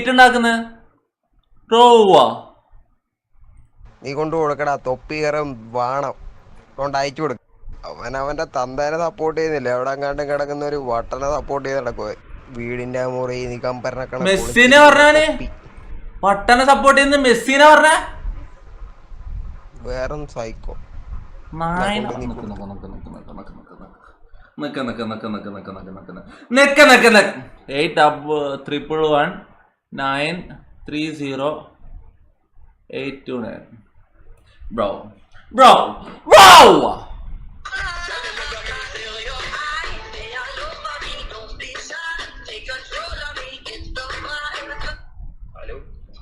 Plate ഉണ്ടാക്കുന്നത് നീ കൊണ്ടു കൊടുക്കടാ തൊപ്പിയറും വാണം കൊണ്ട് അയച്ചു കൊടുക്ക അവൻ അവന്റെ തന്തേനെ സപ്പോർട്ട് ചെയ്യുന്നില്ല എവിടെ അങ്ങാണ്ടും കിടക്കുന്ന ഒരു വട്ടനെ സപ്പോർട്ട് ചെയ്ത് നടക്കുക വീടിന്റെ മുറി നീ കമ്പറിനെ മെസ്സിനെ പറഞ്ഞാൽ വട്ടനെ സപ്പോർട്ട് ചെയ്യുന്ന മെസ്സിനെ പറഞ്ഞ വേറെ psycho triple one nine three zero eight two nine bro bro bro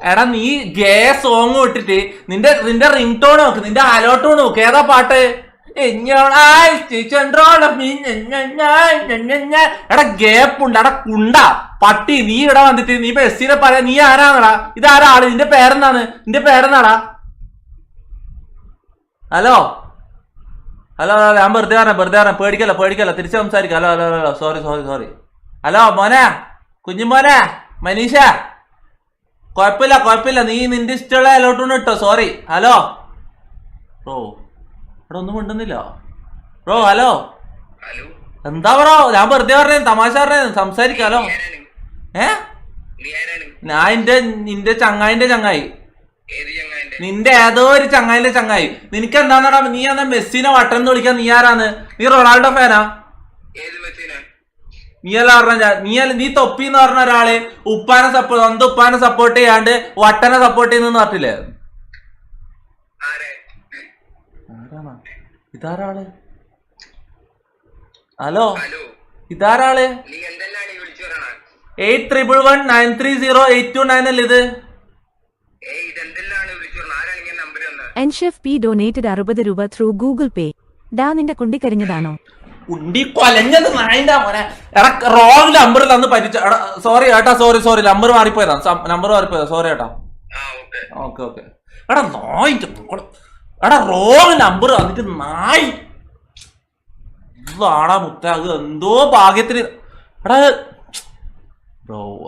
എടാ നീ ഗേ സോങ് ഇട്ടിട്ട് നിന്റെ നിന്റെ റിംഗ് ടോൺ നോക്ക് നിന്റെ അലോ ടോൺ നോക്ക്. ഏതാ പാട്ട്? എടാ ഗേപ്പുണ്ട് എടാ കുണ്ട. പട്ടി നീ ഇവിടെ വന്നിട്ട് നീ ബസ്സിനെ പറയാ. നീ ആരാണടാ? ഇതാരാ ആൾ നിന്റെ പേരെന്താണ്? നിന്റെ പേരെന്നാടാ? ഹലോ? ഹലോ ഹലോ ഞാൻ വെറുതെ പറഞ്ഞ വെറുതെ പറഞ്ഞ. പേടിക്കല്ല പേടിക്കല്ല. തിരിച്ച് സംസാരിക്കാം. Hello hello hello sorry sorry sorry hello മോനെ. കുഞ്ഞുമോനെ മനീഷ. കുഴപ്പമില്ല കുഴപ്പമില്ല നീ നിന്റെ ഇഷ്ടമുള്ള അലോട്ടൂണ് ഇട്ടോ? Sorry hello? ബ്രോ ഇവിടെ ഒന്നും മിണ്ടുന്നില്ല. Bro hello? എന്താ ബ്രോ? ഞാൻ വെറുതെ പറഞ്ഞേ തമാശ പറഞ്ഞേ സംസാരിക്കാലോ? ഏ? ഞാൻ എന്റെ നിന്റെ ചങ്ങായിന്റെ ചങ്ങായി. നിന്റെ ഏതോ ഒരു ചങ്ങായിന്റെ ചങ്ങായി. നിനക്ക് എന്താണെടാ നീ എന്നാ മെസ്സിനെ വട്ടം എന്ന് വിളിക്കാൻ നീ ആരാന്ന്? നീ റൊണാൾഡോ ഫാനാ? നീ അല്ല പറഞ്ഞ നീ അല്ല നീ തൊപ്പി എന്ന് പറഞ്ഞ ഒരാൾ ഉപ്പാനെ സപ്പോർട്ട് സ്വന്തം ഉപ്പാനെ സപ്പോർട്ട് ചെയ്യാണ്ട് വട്ടനെ സപ്പോർട്ട് ചെയ്യുന്നു പറഞ്ഞില്ലേ ഇതാരാൾ? Hello? Hello. ഇതാരാൾ? Eight triple one nine three zero eight two nine അല്ലേ ഇത്? എൻഷെഫ് പി ഡൊനേറ്റഡ് അറുപത് രൂപ ത്രൂ ഗൂഗിൾ പേ ഡാ നിന്റെ കുണ്ടി കരിഞ്ഞതാണോ? കുണ്ടി കൊലഞ്ഞത് നായിന്റെ മോനെ. എടാ റോങ് നമ്പർ തന്ന് പരിച്ച സോറി ഏട്ടാ സോറി സോറി നമ്പർ മാറിപ്പോയതാ. നമ്പർ മാറിപ്പോയതാ. സോറി ഏട്ടാ. ആ ഓക്കെ ഓക്കെ ഓക്കെ എടാ നായിന്റെ. എടാ റോങ് നമ്പർ വന്നിട്ട് നായി. ഇതാടാ മുത്ത അത് എന്തോ ഭാഗ്യത്തിന്. എടാ ബ്രോ